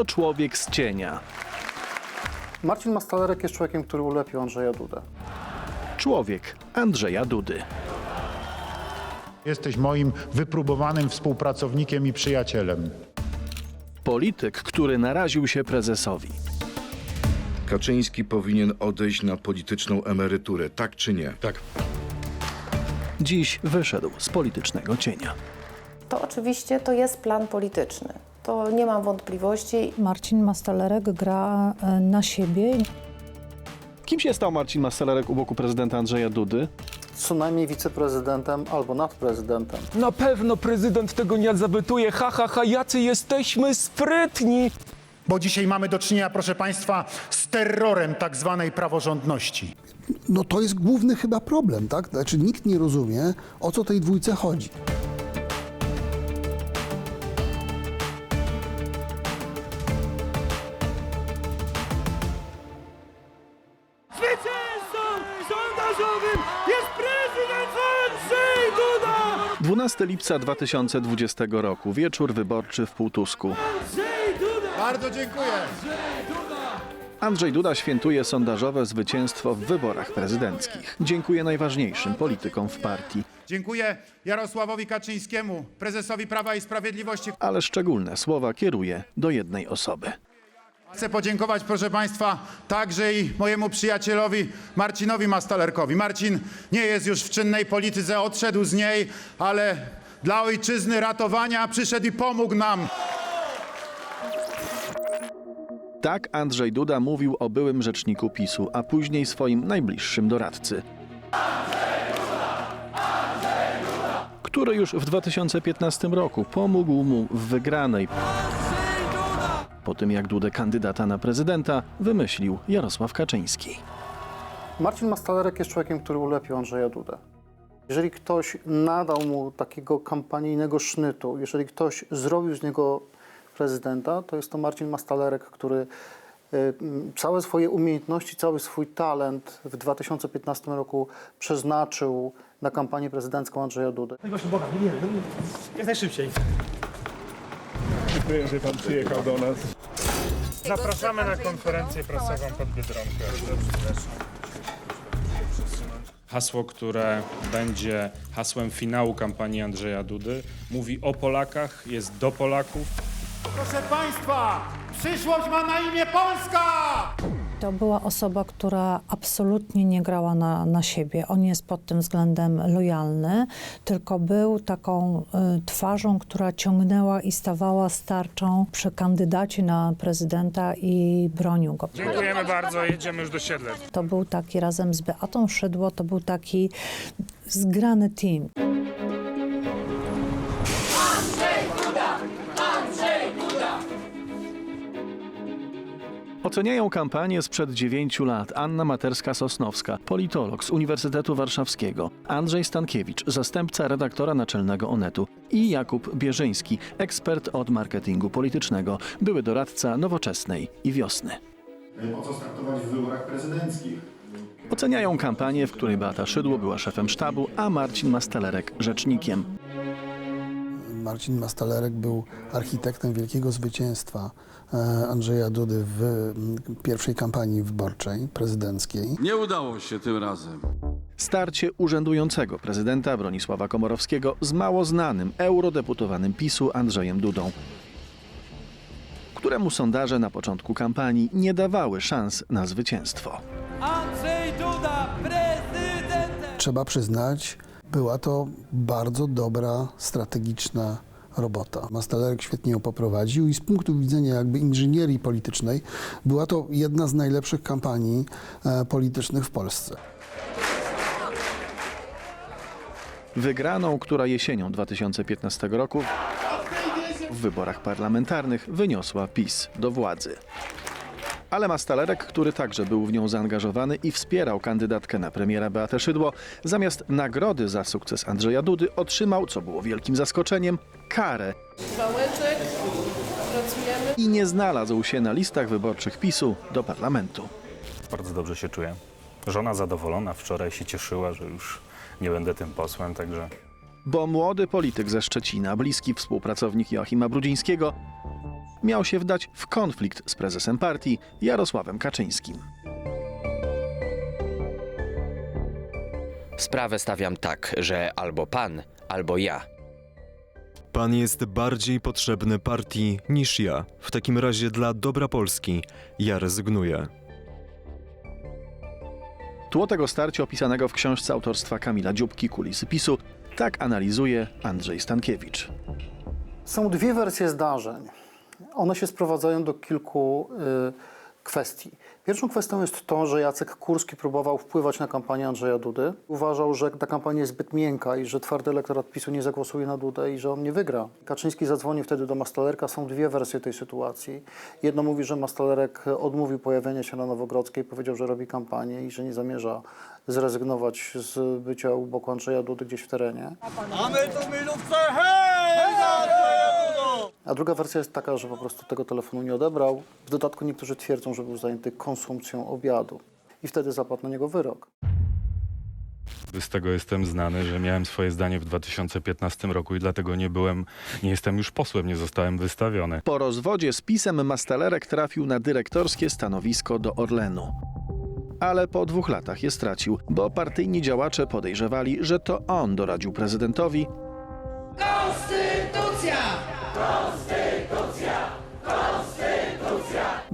to człowiek z cienia. Marcin Mastalerek jest człowiekiem, który ulepił Andrzeja Dudę. Człowiek Andrzeja Dudy. Jesteś moim wypróbowanym współpracownikiem i przyjacielem. Polityk, który naraził się prezesowi. Kaczyński powinien odejść na polityczną emeryturę, tak czy nie? Tak. Dziś wyszedł z politycznego cienia. To oczywiście to jest plan polityczny. To nie mam wątpliwości. Marcin Mastalerek gra e, na siebie. Kim się stał Marcin Mastalerek u boku prezydenta Andrzeja Dudy? Co najmniej wiceprezydentem albo nadprezydentem. Na pewno prezydent tego nie zawetuje. Ha, ha, ha, jacy jesteśmy sprytni. Bo dzisiaj mamy do czynienia, proszę Państwa, z terrorem tak zwanej praworządności. No to jest główny chyba problem, tak? Znaczy nikt nie rozumie, o co tej dwójce chodzi. 12 lipca 2020 roku, wieczór wyborczy w Półtusku. Andrzej Duda! Bardzo dziękuję. Andrzej Duda świętuje sondażowe zwycięstwo w wyborach prezydenckich. Dziękuję najważniejszym politykom w partii, Dziękuję Jarosławowi Kaczyńskiemu, prezesowi Prawa i Sprawiedliwości. ale szczególne słowa kieruję do jednej osoby. Chcę podziękować, proszę Państwa, także i mojemu przyjacielowi Marcinowi Mastalerkowi. Marcin nie jest już w czynnej polityce, odszedł z niej, ale dla ojczyzny ratowania przyszedł i pomógł nam. Tak Andrzej Duda mówił o byłym rzeczniku PiSu, a później swoim najbliższym doradcy. Który już w 2015 roku pomógł mu w wygranej. Po tym jak Dudę kandydata na prezydenta wymyślił Jarosław Kaczyński. Marcin Mastalerek jest człowiekiem, który ulepił Andrzeja Dudę. Jeżeli ktoś nadał mu takiego kampanijnego sznytu, jeżeli ktoś zrobił z niego prezydenta, to jest to Marcin Mastalerek, który y, całe swoje umiejętności, cały swój talent w 2015 roku przeznaczył na kampanię prezydencką Andrzeja Dudy. Zapraszamy na konferencję prasową pod Biedronkę. Hasło, które będzie hasłem finału kampanii Andrzeja Dudy, mówi o Polakach, jest do Polaków. Proszę Państwa, przyszłość ma na imię Polska! To była osoba, która absolutnie nie grała na, na siebie. On jest pod tym względem lojalny, tylko był taką y, twarzą, która ciągnęła i stawała starczą przy kandydacie na prezydenta i bronił go. Dziękujemy bardzo, jedziemy już do Siedlec. To był taki razem z Beatą Szydło, to był taki zgrany team. Oceniają kampanię sprzed 9 lat Anna Materska-Sosnowska, politolog z Uniwersytetu Warszawskiego, Andrzej Stankiewicz, zastępca redaktora naczelnego Onetu i Jakub Bierzyński, ekspert od marketingu politycznego, były doradca Nowoczesnej i Wiosny. Po co startować w wyborach prezydenckich? Oceniają kampanię, w której Beata Szydło była szefem sztabu, a Marcin Mastalerek rzecznikiem. Marcin Mastalerek był architektem wielkiego zwycięstwa e, Andrzeja Dudy w m, pierwszej kampanii wyborczej prezydenckiej. Nie udało się tym razem. Starcie urzędującego prezydenta Bronisława Komorowskiego z mało znanym eurodeputowanym PiSu Andrzejem Dudą, któremu sondaże na początku kampanii nie dawały szans na zwycięstwo. Andrzej Duda, prezydentem! Trzeba przyznać, była to bardzo dobra, strategiczna robota. Mastalerek świetnie ją poprowadził i z punktu widzenia jakby inżynierii politycznej była to jedna z najlepszych kampanii e, politycznych w Polsce. Wygraną, która jesienią 2015 roku w wyborach parlamentarnych wyniosła PiS do władzy. Ale Mastalerek, który także był w nią zaangażowany i wspierał kandydatkę na premiera Beatę Szydło, zamiast nagrody za sukces Andrzeja Dudy otrzymał, co było wielkim zaskoczeniem, karę Wałeczek, pracujemy. i nie znalazł się na listach wyborczych PiSu do parlamentu. Bardzo dobrze się czuję. Żona zadowolona, wczoraj się cieszyła, że już nie będę tym posłem, także Bo młody polityk ze Szczecina, bliski współpracownik Joachima Brudzińskiego, miał się wdać w konflikt z prezesem partii Jarosławem Kaczyńskim. Sprawę stawiam tak, że albo pan, albo ja. Pan jest bardziej potrzebny partii niż ja. W takim razie dla dobra Polski ja rezygnuję. Tło tego starcia opisanego w książce autorstwa Kamila Dziubki Kulisy PiSu tak analizuje Andrzej Stankiewicz. Są dwie wersje zdarzeń. One się sprowadzają do kilku y, kwestii. Pierwszą kwestią jest to, że Jacek Kurski próbował wpływać na kampanię Andrzeja Dudy. Uważał, że ta kampania jest zbyt miękka i że twardy elektorat PiSu nie zagłosuje na Dudę i że on nie wygra. Kaczyński zadzwonił wtedy do Mastalerka. Są dwie wersje tej sytuacji. Jedno mówi, że Mastalerek odmówił pojawienia się na Nowogrodzkiej, powiedział, że robi kampanię i że nie zamierza zrezygnować z bycia u boku Andrzeja Dudy gdzieś w terenie. A druga wersja jest taka, że po prostu tego telefonu nie odebrał. W dodatku niektórzy twierdzą, że był zajęty konsumpcją obiadu. I wtedy zapadł na niego wyrok. Z tego jestem znany, że miałem swoje zdanie w 2015 roku i dlatego nie byłem, nie jestem już posłem, nie zostałem wystawiony. Po rozwodzie z PiSem Mastalerek trafił na dyrektorskie stanowisko do Orlenu. Ale po dwóch latach je stracił, bo partyjni działacze podejrzewali, że to on doradził prezydentowi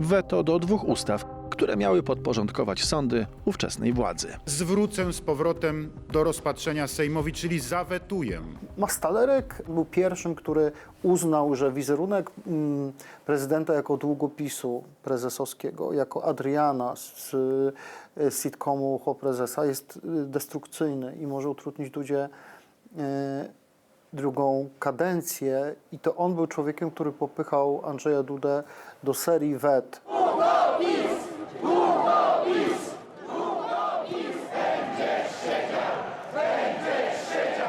weto do dwóch ustaw, które miały podporządkować sądy ówczesnej władzy. Zwrócę z powrotem do rozpatrzenia Sejmowi, czyli zawetuję. Mastalerek był pierwszym, który uznał, że wizerunek mm, prezydenta jako długopisu prezesowskiego, jako Adriana z y, sitcomu Ho Prezesa jest y, destrukcyjny i może utrudnić Dudzie y, drugą kadencję. I to on był człowiekiem, który popychał Andrzeja Dudę do serii wet.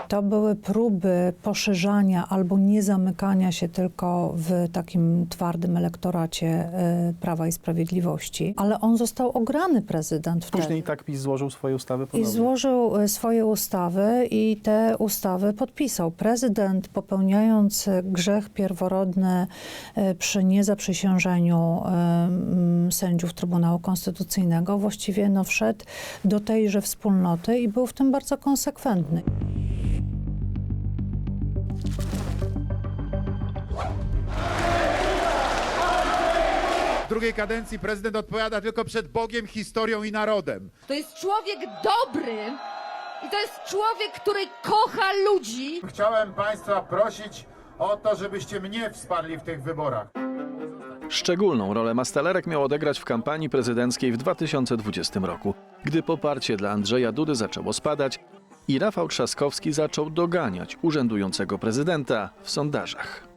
To były próby poszerzania albo nie zamykania się tylko w takim twardym elektoracie e, Prawa i Sprawiedliwości. Ale on został ograny prezydent wtedy. Później tak PiS złożył swoje ustawy I złożył e, swoje ustawy i te ustawy podpisał. Prezydent popełniając e, grzech pierworodny przy niezaprzysiężeniu sędziów Trybunału Konstytucyjnego właściwie no, wszedł do tejże wspólnoty i był w tym bardzo konsekwentny. Drugiej kadencji prezydent odpowiada tylko przed Bogiem, historią i narodem. To jest człowiek dobry i to jest człowiek, który kocha ludzi. Chciałem Państwa prosić o to, żebyście mnie wsparli w tych wyborach. Szczególną rolę Mastalerek miał odegrać w kampanii prezydenckiej w 2020 roku, gdy poparcie dla Andrzeja Dudy zaczęło spadać i Rafał Trzaskowski zaczął doganiać urzędującego prezydenta w sondażach.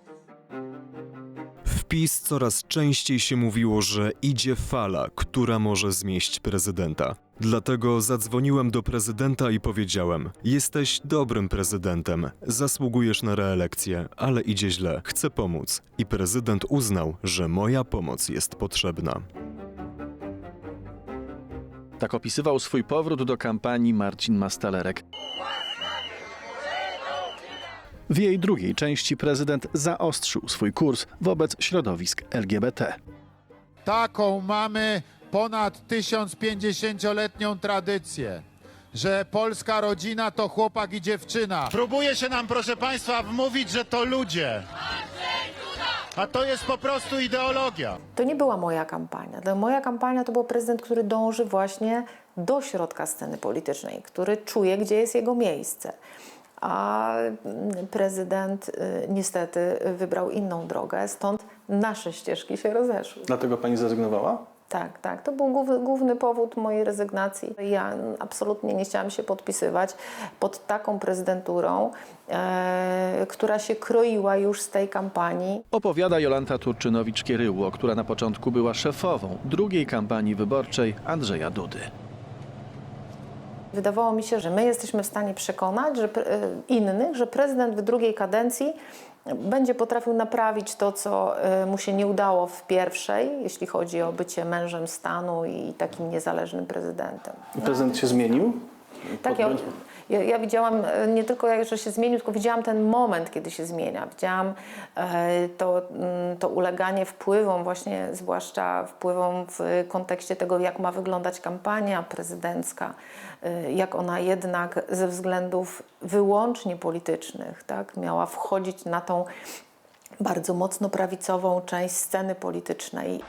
PiS coraz częściej się mówiło, że idzie fala, która może zmieść prezydenta. Dlatego zadzwoniłem do prezydenta i powiedziałem: Jesteś dobrym prezydentem, zasługujesz na reelekcję, ale idzie źle, chcę pomóc. I prezydent uznał, że moja pomoc jest potrzebna. Tak opisywał swój powrót do kampanii Marcin Mastalerek. W jej drugiej części prezydent zaostrzył swój kurs wobec środowisk LGBT. Taką mamy ponad 1050-letnią tradycję, że polska rodzina to chłopak i dziewczyna. Próbuje się nam, proszę Państwa, wmówić, że to ludzie. A to jest po prostu ideologia. To nie była moja kampania. To Moja kampania to był prezydent, który dąży właśnie do środka sceny politycznej, który czuje, gdzie jest jego miejsce. A mm, prezydent y, niestety wybrał inną drogę, stąd nasze ścieżki się rozeszły. Dlatego pani zrezygnowała? Tak, tak. To był główny, główny powód mojej rezygnacji. Ja absolutnie nie chciałam się podpisywać pod taką prezydenturą, e, która się kroiła już z tej kampanii. Opowiada Jolanta Turczynowicz-Kieryło, która na początku była szefową drugiej kampanii wyborczej Andrzeja Dudy. Wydawało mi się, że my jesteśmy w stanie przekonać że, e, innych, że prezydent w drugiej kadencji będzie potrafił naprawić to, co e, mu się nie udało w pierwszej, jeśli chodzi o bycie mężem stanu i takim niezależnym prezydentem. I prezydent się zmienił? Tak, ja, Ja, ja widziałam e, nie tylko, jak, że się zmienił, tylko widziałam ten moment, kiedy się zmienia. Widziałam e, to, mm, to uleganie wpływom, właśnie zwłaszcza wpływom w kontekście tego, jak ma wyglądać kampania prezydencka, e, jak ona jednak ze względów wyłącznie politycznych tak, miała wchodzić na tą bardzo mocno prawicową część sceny politycznej.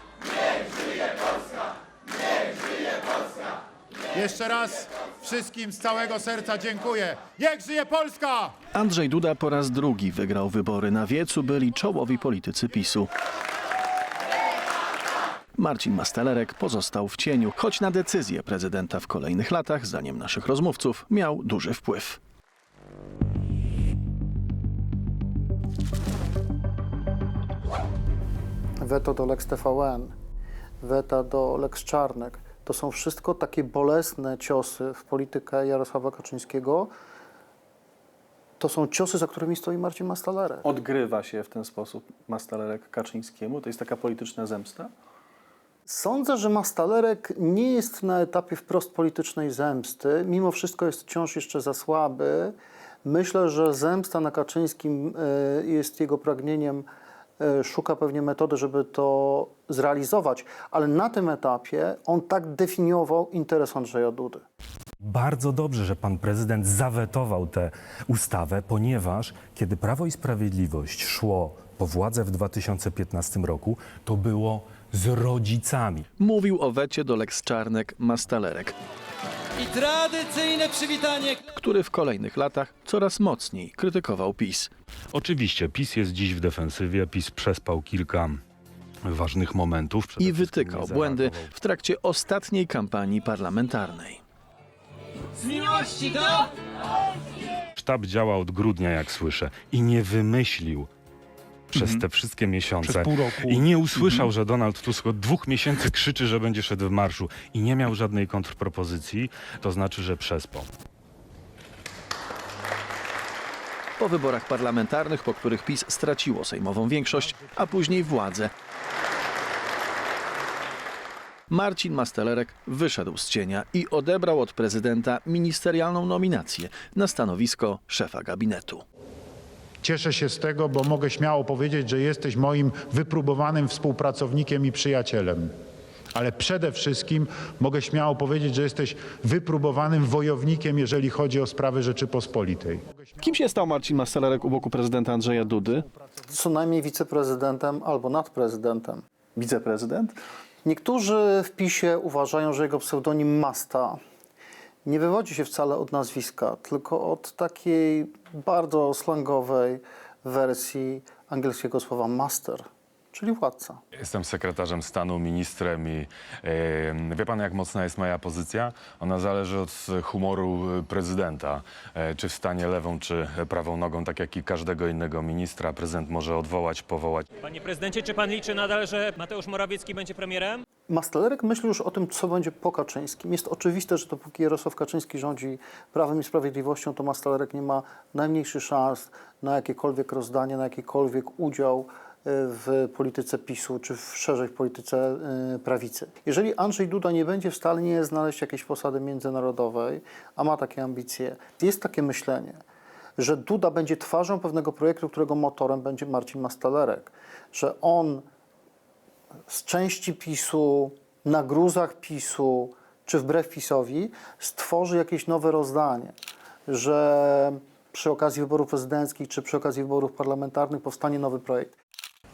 Jeszcze raz wszystkim z całego serca dziękuję. Niech żyje Polska! Andrzej Duda po raz drugi wygrał wybory. Na wiecu byli czołowi politycy PiSu. Marcin Mastalerek pozostał w cieniu, choć na decyzję prezydenta w kolejnych latach, zdaniem naszych rozmówców, miał duży wpływ. Weto do Lex TVN, weta do Lex Czarnek. To są wszystko takie bolesne ciosy w politykę Jarosława Kaczyńskiego. To są ciosy, za którymi stoi Marcin Mastalerek. Odgrywa się w ten sposób Mastalerek Kaczyńskiemu? To jest taka polityczna zemsta? Sądzę, że Mastalerek nie jest na etapie wprost politycznej zemsty. Mimo wszystko jest wciąż jeszcze za słaby. Myślę, że zemsta na Kaczyńskim e, jest jego pragnieniem. E, Szuka pewnie metody, żeby to zrealizować, ale na tym etapie on tak definiował interes Andrzeja Dudy. Bardzo dobrze, że pan prezydent zawetował tę ustawę, ponieważ kiedy Prawo i Sprawiedliwość szło po władzę w 2015 roku, to było z rodzicami. Mówił o wecie do Lex Czarnek Mastalerek, I tradycyjne przywitanie który w kolejnych latach coraz mocniej krytykował PiS. Oczywiście PiS jest dziś w defensywie, PiS przespał kilka ważnych momentów. Przede I wszystkim wytykał nie błędy w trakcie ostatniej kampanii parlamentarnej. z miłości do... Sztab działa od grudnia, jak słyszę, i nie wymyślił przez te wszystkie miesiące. Przez pół roku. I nie usłyszał, że Donald Tusk od dwóch miesięcy krzyczy, że będzie szedł w marszu i nie miał żadnej kontrpropozycji, to znaczy, że przespał. Po wyborach parlamentarnych, po których PiS straciło sejmową większość, a później władzę, Marcin Mastalerek wyszedł z cienia i odebrał od prezydenta ministerialną nominację na stanowisko szefa gabinetu. Cieszę się z tego, bo mogę śmiało powiedzieć, że jesteś moim wypróbowanym współpracownikiem i przyjacielem. Ale przede wszystkim mogę śmiało powiedzieć, że jesteś wypróbowanym wojownikiem, jeżeli chodzi o sprawy Rzeczypospolitej. Kim się stał Marcin Mastalerek u boku prezydenta Andrzeja Dudy? Co najmniej wiceprezydentem albo nadprezydentem. Wiceprezydent? Niektórzy w PiSie uważają, że jego pseudonim Masta nie wywodzi się wcale od nazwiska, tylko od takiej bardzo slangowej wersji angielskiego słowa master, czyli władca. Jestem sekretarzem stanu, ministrem i e, wie pan, jak mocna jest moja pozycja? Ona zależy od humoru prezydenta. E, czy wstanie lewą, czy prawą nogą, tak jak i każdego innego ministra. Prezydent może odwołać, powołać. Panie prezydencie, czy pan liczy nadal, że Mateusz Morawiecki będzie premierem? Mastalerek myśli już o tym, co będzie po Kaczyńskim. Jest oczywiste, że dopóki Jarosław Kaczyński rządzi Prawem i Sprawiedliwością, to Mastalerek nie ma najmniejszych szans na jakiekolwiek rozdanie, na jakikolwiek udział w polityce PiSu, czy w szerzej polityce e, prawicy. Jeżeli Andrzej Duda nie będzie w stanie znaleźć jakiejś posady międzynarodowej, a ma takie ambicje, jest takie myślenie, że Duda będzie twarzą pewnego projektu, którego motorem będzie Marcin Mastalerek, że on z części PiSu, na gruzach PiSu, czy wbrew PiSowi, stworzy jakieś nowe rozdanie, że przy okazji wyborów prezydenckich, czy przy okazji wyborów parlamentarnych powstanie nowy projekt.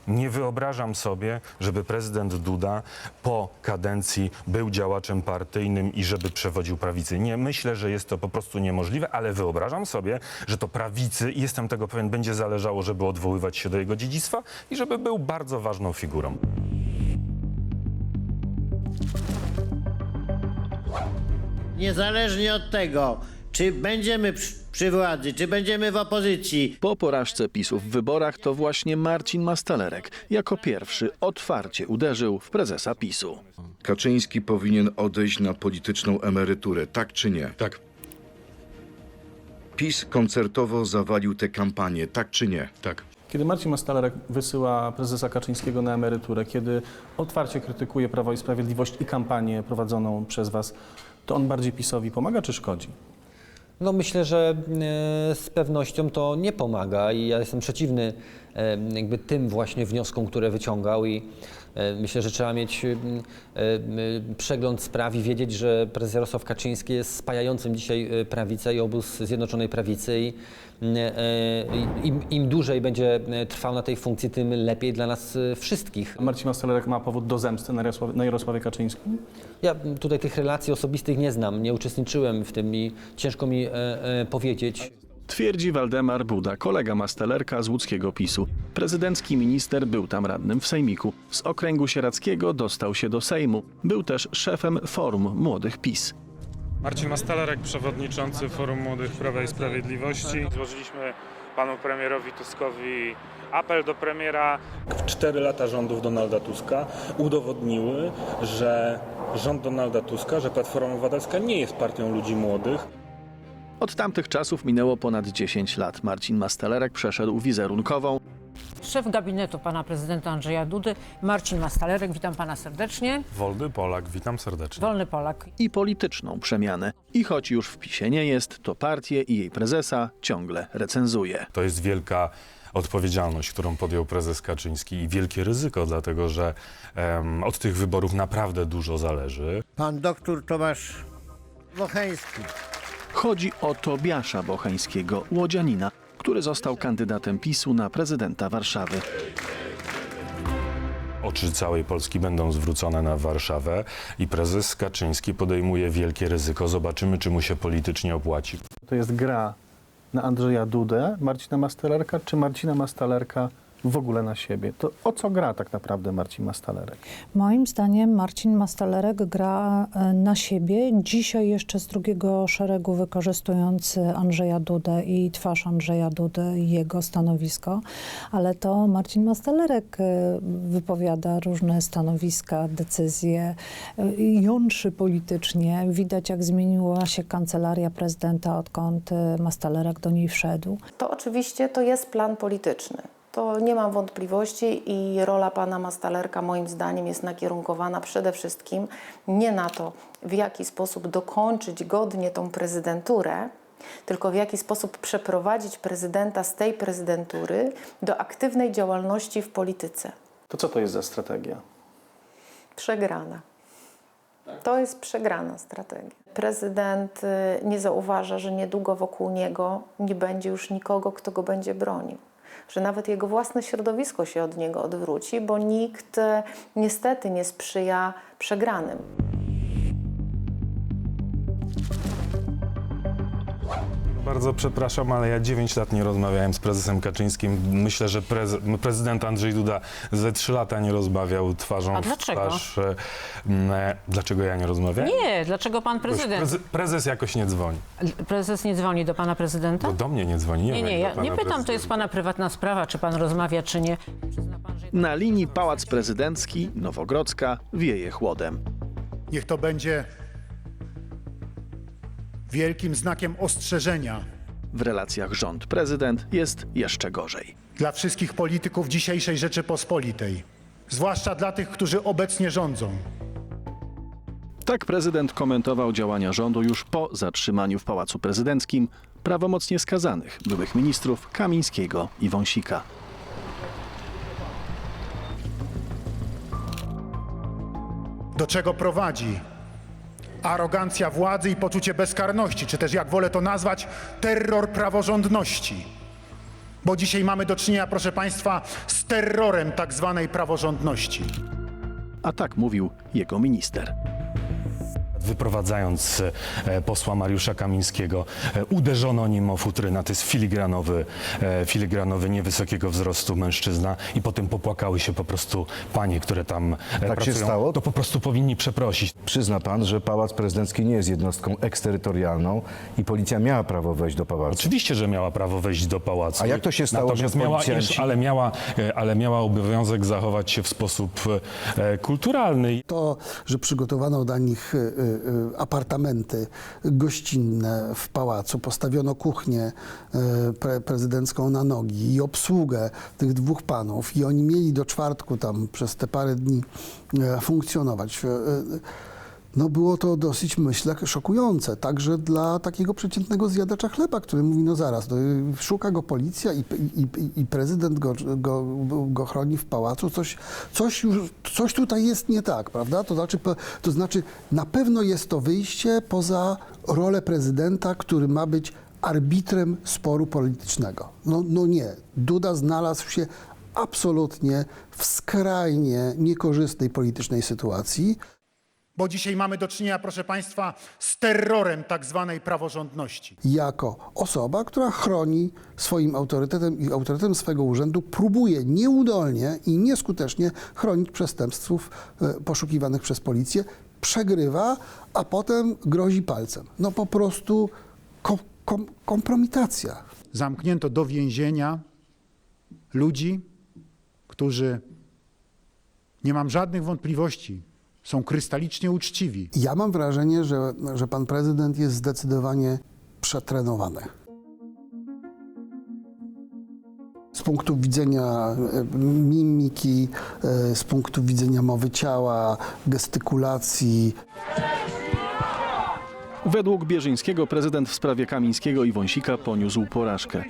Nie wyobrażam sobie, żeby prezydent Duda po kadencji był działaczem partyjnym i żeby przewodził prawicy. Nie, myślę, że jest to po prostu niemożliwe, ale wyobrażam sobie, że to prawicy, i jestem tego pewien, będzie zależało, żeby odwoływać się do jego dziedzictwa i żeby był bardzo ważną figurą. Niezależnie od tego, czy będziemy przy, przy władzy, czy będziemy w opozycji, Po porażce PiSu w wyborach to właśnie Marcin Mastalerek jako pierwszy otwarcie uderzył w prezesa PiSu. Kaczyński powinien odejść na polityczną emeryturę, tak czy nie? Tak, PiS koncertowo zawalił tę kampanię, tak czy nie? tak. Kiedy Marcin Mastalerek wysyła prezesa Kaczyńskiego na emeryturę, kiedy otwarcie krytykuje Prawo i Sprawiedliwość i kampanię prowadzoną przez was, to on bardziej PiSowi pomaga czy szkodzi? No myślę, że e, z pewnością to nie pomaga i ja jestem przeciwny e, jakby tym właśnie wnioskom, które wyciągał i myślę, że trzeba mieć e, e, przegląd spraw i wiedzieć, że prezes Jarosław Kaczyński jest spajającym dzisiaj e, prawicę i obóz Zjednoczonej Prawicy i e, im, im dłużej będzie e, trwał na tej funkcji, tym lepiej dla nas e, wszystkich. Marcin Mastalerek ma powód do zemsty na Jarosławie, na Jarosławie Kaczyńskim? Ja tutaj tych relacji osobistych nie znam, nie uczestniczyłem w tym i ciężko mi e, e, powiedzieć. Twierdzi Waldemar Buda, kolega Mastalerka z łódzkiego PiSu. Prezydencki minister był tam radnym w Sejmiku. Z okręgu sieradzkiego dostał się do Sejmu. Był też szefem Forum Młodych PiS. Marcin Mastalerek, przewodniczący Forum Młodych Prawa i Sprawiedliwości. Złożyliśmy panu premierowi Tuskowi apel do premiera. Cztery lata rządów Donalda Tuska udowodniły, że rząd Donalda Tuska, że Platforma Obywatelska nie jest partią ludzi młodych. Od tamtych czasów minęło ponad 10 lat. Marcin Mastalerek przeszedł wizerunkową, Szef gabinetu pana prezydenta Andrzeja Dudy, Marcin Mastalerek. Witam pana serdecznie. Wolny Polak, witam serdecznie. Wolny Polak. i polityczną przemianę. I choć już w PiSie nie jest, to partię i jej prezesa ciągle recenzuje. To jest wielka odpowiedzialność, którą podjął prezes Kaczyński i wielkie ryzyko, dlatego że em, od tych wyborów naprawdę dużo zależy. Pan doktor Tomasz Wocheński. Chodzi o Tobiasza Bocheńskiego, łodzianina, który został kandydatem PiSu na prezydenta Warszawy. Oczy całej Polski będą zwrócone na Warszawę i prezes Kaczyński podejmuje wielkie ryzyko. Zobaczymy, czy mu się politycznie opłaci. To jest gra na Andrzeja Dudę, Marcina Mastalerka, czy Marcina Mastalerka w ogóle na siebie? To o co gra tak naprawdę Marcin Mastalerek? Moim zdaniem Marcin Mastalerek gra e, na siebie, dzisiaj jeszcze z drugiego szeregu wykorzystując Andrzeja Dudę i twarz Andrzeja Dudy i jego stanowisko, ale to Marcin Mastalerek e, wypowiada różne stanowiska, decyzje, e, jątrzy politycznie. Widać jak zmieniła się kancelaria prezydenta, odkąd Mastalerek do niej wszedł. To oczywiście to jest plan polityczny. To nie mam wątpliwości i rola pana Mastalerka moim zdaniem jest nakierunkowana przede wszystkim nie na to, w jaki sposób dokończyć godnie tą prezydenturę, tylko w jaki sposób przeprowadzić prezydenta z tej prezydentury do aktywnej działalności w polityce. To co to jest za strategia? Przegrana. To jest przegrana strategia. Prezydent y, nie zauważa, że niedługo wokół niego nie będzie już nikogo, kto go będzie bronił. Że nawet jego własne środowisko się od niego odwróci, bo nikt y, niestety nie sprzyja przegranym. Bardzo przepraszam, ale ja 9 lat nie rozmawiałem z prezesem Kaczyńskim. Myślę, że prez, prezydent Andrzej Duda ze 3 lata nie rozmawiał twarzą A w dlaczego? twarz. e, Dlaczego ja nie rozmawiałem? Nie, dlaczego pan prezydent? Preze- prezes jakoś nie dzwoni. Prezes nie dzwoni do pana prezydenta? Bo do mnie nie dzwoni. Nie, Nie, wiem, nie, ja nie pytam, to jest pana prywatna sprawa, czy pan rozmawia, czy nie. Na linii Pałac Prezydencki, Nowogrodzka, wieje chłodem. Niech to będzie wielkim znakiem ostrzeżenia W relacjach rząd-prezydent jest jeszcze gorzej. dla wszystkich polityków dzisiejszej Rzeczypospolitej, zwłaszcza dla tych, którzy obecnie rządzą. Tak prezydent komentował działania rządu już po zatrzymaniu w Pałacu Prezydenckim prawomocnie skazanych byłych ministrów Kamińskiego i Wąsika. Do czego prowadzi arogancja władzy i poczucie bezkarności, czy też jak wolę to nazwać, terror praworządności. Bo dzisiaj mamy do czynienia, proszę Państwa, z terrorem tak zwanej praworządności. A tak mówił jego minister. Wyprowadzając e, posła Mariusza Kamińskiego, e, uderzono nim o futryna. To jest filigranowy, e, filigranowy, niewysokiego wzrostu mężczyzna i potem popłakały się po prostu panie, które tam Tak się pracują. stało? To po prostu powinni przeprosić. Przyzna pan, że Pałac Prezydencki nie jest jednostką eksterytorialną i policja miała prawo wejść do pałacu. Oczywiście, że miała prawo wejść do pałacu. A jak to się stało, Natomiast że miała, policjanci- ale, miała, ale miała obowiązek zachować się w sposób kulturalny. To, że przygotowano dla nich apartamenty gościnne w pałacu, postawiono kuchnię y, pre, prezydencką na nogi i obsługę tych dwóch panów i oni mieli do czwartku tam przez te parę dni y, funkcjonować. No było to dosyć, myślę, szokujące. Także dla takiego przeciętnego zjadacza chleba, który mówi, no zaraz, no, szuka go policja i, i, i- prezydent go, go, go chroni w pałacu. Coś, coś, już, coś tutaj jest nie tak, prawda? To znaczy, to znaczy, na pewno jest to wyjście poza rolę prezydenta, który ma być arbitrem sporu politycznego. No, no nie. Duda znalazł się absolutnie w skrajnie niekorzystnej politycznej sytuacji. Bo dzisiaj mamy do czynienia, proszę Państwa, z terrorem tak zwanej praworządności. jako osoba, która chroni swoim autorytetem i autorytetem swego urzędu, próbuje nieudolnie i nieskutecznie chronić przestępców e, poszukiwanych przez policję, przegrywa, a potem grozi palcem. No po prostu kom, kom, kompromitacja. Zamknięto do więzienia ludzi, którzy, nie mam żadnych wątpliwości, są krystalicznie uczciwi. Ja mam wrażenie, że, że pan prezydent jest zdecydowanie przetrenowany. Z punktu widzenia e, mimiki, e, z punktu widzenia mowy ciała, gestykulacji, Według Bierzyńskiego prezydent w sprawie Kamińskiego i Wąsika poniósł porażkę.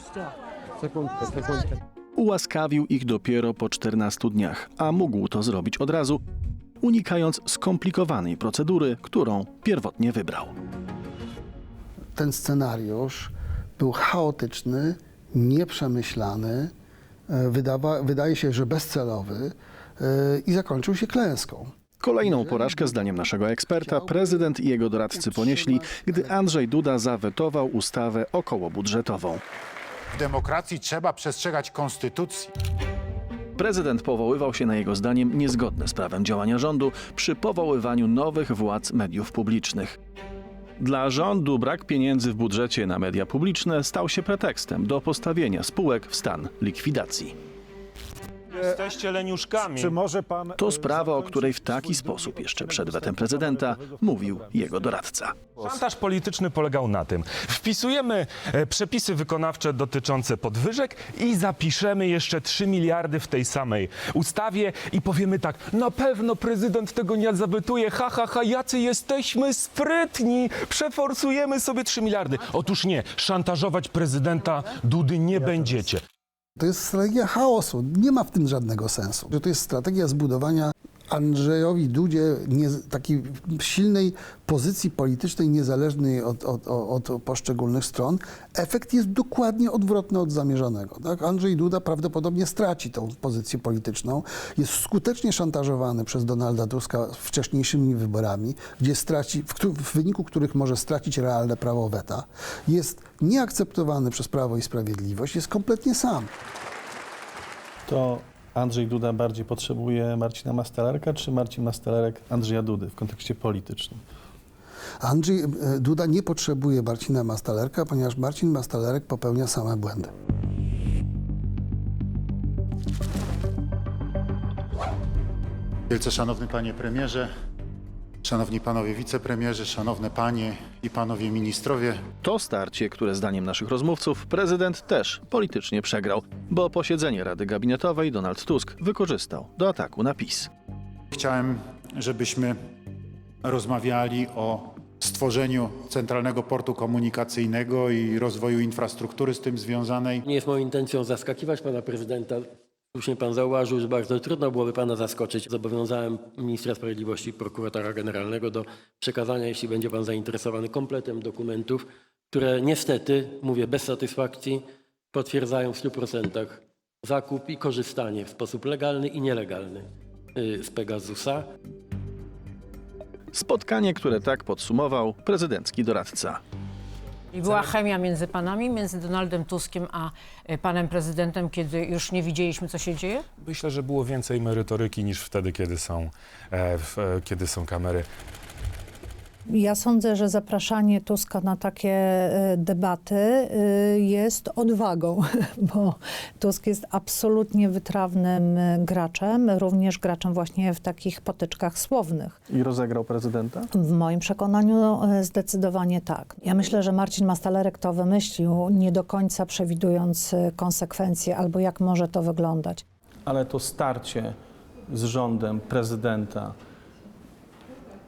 Ułaskawił ich dopiero po 14 dniach, a mógł to zrobić od razu, unikając skomplikowanej procedury, którą pierwotnie wybrał. ten scenariusz był chaotyczny, nieprzemyślany, e, wydawa, wydaje się, że bezcelowy e, i zakończył się klęską. Kolejną porażkę, zdaniem naszego eksperta, prezydent i jego doradcy ponieśli, gdy Andrzej Duda zawetował ustawę okołobudżetową. W demokracji trzeba przestrzegać konstytucji. Prezydent powoływał się na jego zdaniem niezgodne z prawem działania rządu przy powoływaniu nowych władz mediów publicznych. Dla rządu brak pieniędzy w budżecie na media publiczne stał się pretekstem do postawienia spółek w stan likwidacji. Jesteście leniuszkami. Czy może pan... To sprawa, o której w taki sposób jeszcze przed wetem prezydenta mówił jego doradca. Szantaż polityczny polegał na tym. Wpisujemy e, przepisy wykonawcze dotyczące podwyżek i zapiszemy jeszcze 3 miliardy w tej samej ustawie i powiemy tak, na pewno prezydent tego nie zawetuje, ha, ha, ha, jacy jesteśmy sprytni, przeforsujemy sobie 3 miliardy. Otóż nie, szantażować prezydenta Dudy nie będziecie. To jest strategia chaosu. Nie ma w tym żadnego sensu. To jest strategia zbudowania Andrzejowi Dudzie nie, takiej silnej pozycji politycznej, niezależnej od, od, od, od poszczególnych stron. Efekt jest dokładnie odwrotny od zamierzonego. Tak? Andrzej Duda prawdopodobnie straci tą pozycję polityczną. Jest skutecznie szantażowany przez Donalda Tuska wcześniejszymi wyborami, gdzie straci, w, w wyniku których może stracić realne prawo weta. Jest nieakceptowany przez Prawo i Sprawiedliwość, jest kompletnie sam. To Andrzej Duda bardziej potrzebuje Marcina Mastalerka, czy Marcin Mastalerek Andrzeja Dudy w kontekście politycznym? Andrzej e, Duda nie potrzebuje Marcina Mastalerka, ponieważ Marcin Mastalerek popełnia same błędy. Wielce szanowny panie premierze, szanowni panowie wicepremierzy, szanowne panie i panowie ministrowie. To starcie, które zdaniem naszych rozmówców prezydent też politycznie przegrał, bo posiedzenie Rady Gabinetowej Donald Tusk wykorzystał do ataku na PiS. Chciałem, żebyśmy rozmawiali o stworzeniu Centralnego Portu Komunikacyjnego i rozwoju infrastruktury z tym związanej. Nie jest moją intencją zaskakiwać pana prezydenta. Słusznie pan zauważył, że bardzo trudno byłoby pana zaskoczyć. Zobowiązałem ministra sprawiedliwości i prokuratora generalnego do przekazania, jeśli będzie pan zainteresowany, kompletem dokumentów, które niestety, mówię bez satysfakcji, potwierdzają w 100% zakup i korzystanie w sposób legalny i nielegalny y, z Pegasusa. Spotkanie, które tak podsumował prezydencki doradca. I była chemia między panami, między Donaldem Tuskiem a e, panem prezydentem, kiedy już nie widzieliśmy, co się dzieje? Myślę, że było więcej merytoryki niż wtedy, kiedy są, e, w, e, kiedy są kamery. Ja sądzę, że zapraszanie Tuska na takie e, debaty e, jest odwagą, bo Tusk jest absolutnie wytrawnym e, graczem, również graczem właśnie w takich potyczkach słownych. I rozegrał prezydenta? W moim przekonaniu zdecydowanie tak. Ja myślę, że Marcin Mastalerek to wymyślił, nie do końca przewidując konsekwencje albo jak może to wyglądać. Ale to starcie z rządem prezydenta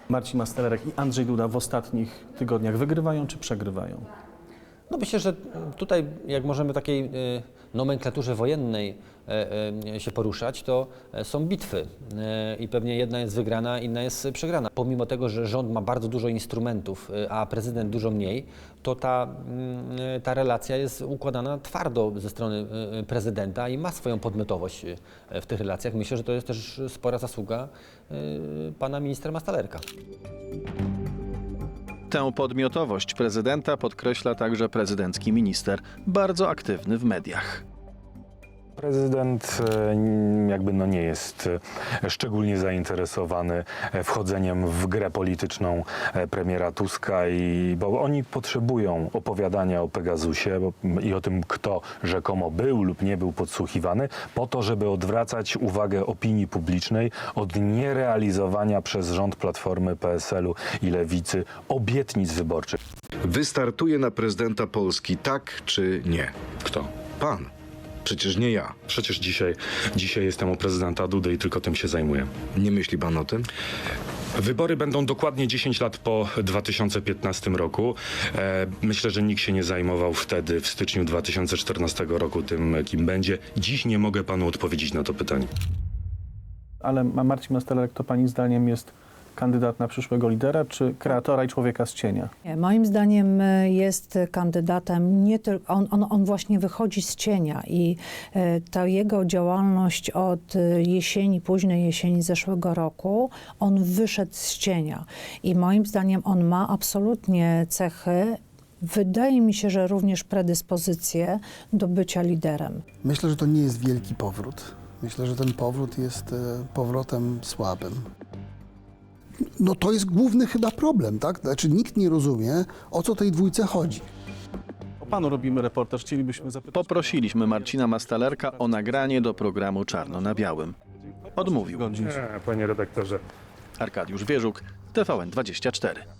Marcin Mastalerek i Andrzej Duda w ostatnich tygodniach wygrywają czy przegrywają? No myślę, że tutaj jak możemy takiej e, nomenklaturze wojennej e, e, się poruszać, to e, są bitwy i pewnie jedna jest wygrana, inna jest przegrana. Pomimo tego, że rząd ma bardzo dużo instrumentów, a prezydent dużo mniej, to ta, mm, ta relacja jest układana twardo ze strony prezydenta i ma swoją podmiotowość w tych relacjach. Myślę, że to jest też spora zasługa pana ministra Mastalerka. Tę podmiotowość prezydenta podkreśla także prezydencki minister, bardzo aktywny w mediach. Prezydent e, jakby no nie jest e, szczególnie zainteresowany e, wchodzeniem w grę polityczną premiera Tuska, i, bo oni potrzebują opowiadania o Pegasusie i o tym, kto rzekomo był lub nie był podsłuchiwany, po to, żeby odwracać uwagę opinii publicznej od nierealizowania przez rząd Platformy, PSL-u i Lewicy obietnic wyborczych. Wystartuje na prezydenta Polski, tak czy nie? Kto? Pan. Przecież nie ja. Przecież dzisiaj, dzisiaj jestem u prezydenta Dudy i tylko tym się zajmuję. Nie myśli pan o tym? Wybory będą dokładnie 10 lat po 2015 roku. E, myślę, że nikt się nie zajmował wtedy, w styczniu 2014 roku, tym, kim będzie. Dziś nie mogę panu odpowiedzieć na to pytanie. Ale ma- Marcin Mastalerek to pani zdaniem jest kandydat na przyszłego lidera, czy kreatora i człowieka z cienia? Nie, moim zdaniem e, jest kandydatem, nie tylko, on, on, on właśnie wychodzi z cienia i e, ta jego działalność od e, jesieni, późnej jesieni zeszłego roku, on wyszedł z cienia i moim zdaniem on ma absolutnie cechy, wydaje mi się, że również predyspozycje do bycia liderem. Myślę, że to nie jest wielki powrót. Myślę, że ten powrót jest powrotem słabym. No to jest główny chyba problem, tak? Znaczy nikt nie rozumie, o co tej dwójce chodzi. O panu robimy reportaż, chcielibyśmy zapytać. Poprosiliśmy Marcina Mastalerka o nagranie do programu Czarno na Białym. Odmówił. Nie, panie redaktorze. Arkadiusz Wierzuk, TVN24.